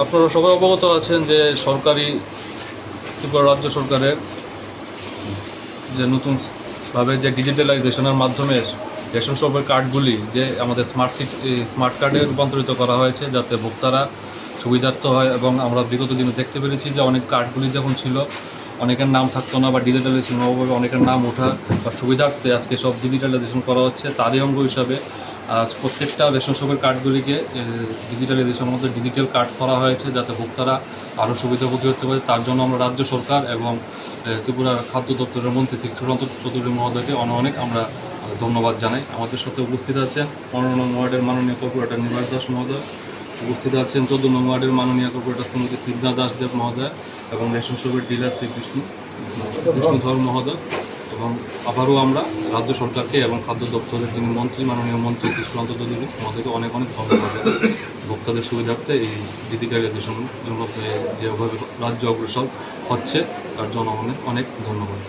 আপনারা সবাই অবগত আছেন যে সরকারি ত্রিপুরা রাজ্য সরকারের যে নতুনভাবে যে ডিজিটালাইজেশনের মাধ্যমে রেশন শপের কার্ডগুলি যে আমাদের স্মার্ট সিটি স্মার্ট কার্ডে রূপান্তরিত করা হয়েছে যাতে ভোক্তারা সুবিধার্থ হয় এবং আমরা বিগত দিনে দেখতে পেরেছি যে অনেক কার্ডগুলি যখন ছিল, অনেকের নাম থাকতো না বা ডিজিটালাইজেশন অভাবে অনেকের নাম ওঠা বা সুবিধার্থে আজকে সব ডিজিটালাইজেশন করা হচ্ছে। তারই অঙ্গ হিসাবে আজ প্রত্যেকটা রেশন শপের কার্ডগুলিকে ডিজিটালাইজেশনের মধ্যে ডিজিটাল কার্ড করা হয়েছে যাতে ভোক্তারা আরও সুবিধাভোগী হতে পারে, তার জন্য আমরা রাজ্য সরকার এবং ত্রিপুরার খাদ্য দপ্তরের মন্ত্রী সুশান্ত চৌধুরী মহোদয়কে অনেক আমরা ধন্যবাদ জানাই। আমাদের সাথে উপস্থিত আছেন পনেরো নং ওয়ার্ডের মাননীয় কর্পোরেটর নিবাস দাস মহোদয়, উপস্থিত আছেন চোদ্দ নং ওয়ার্ডের মাননীয় কর্পোরেটর শ্রীমতী সিদ্ধা দাস দেব মহোদয় এবং রেশন শপের ডিলার শ্রী বিষ্ণু বিষ্ণুধর মহোদয়। এবং আবারও আমরা রাজ্য সরকারকে এবং খাদ্য দপ্তরের যিনি মন্ত্রী, মাননীয় মন্ত্রী সুশান্ত চৌধুরী তোমাদেরকে অনেক অনেক ধন্যবাদ। ভোক্তাদের সুবিধার্থে এই ডিজিটালাইজেশন যেভাবে রাজ্য অগ্রসর হচ্ছে, তার জন্য অনেক অনেক ধন্যবাদ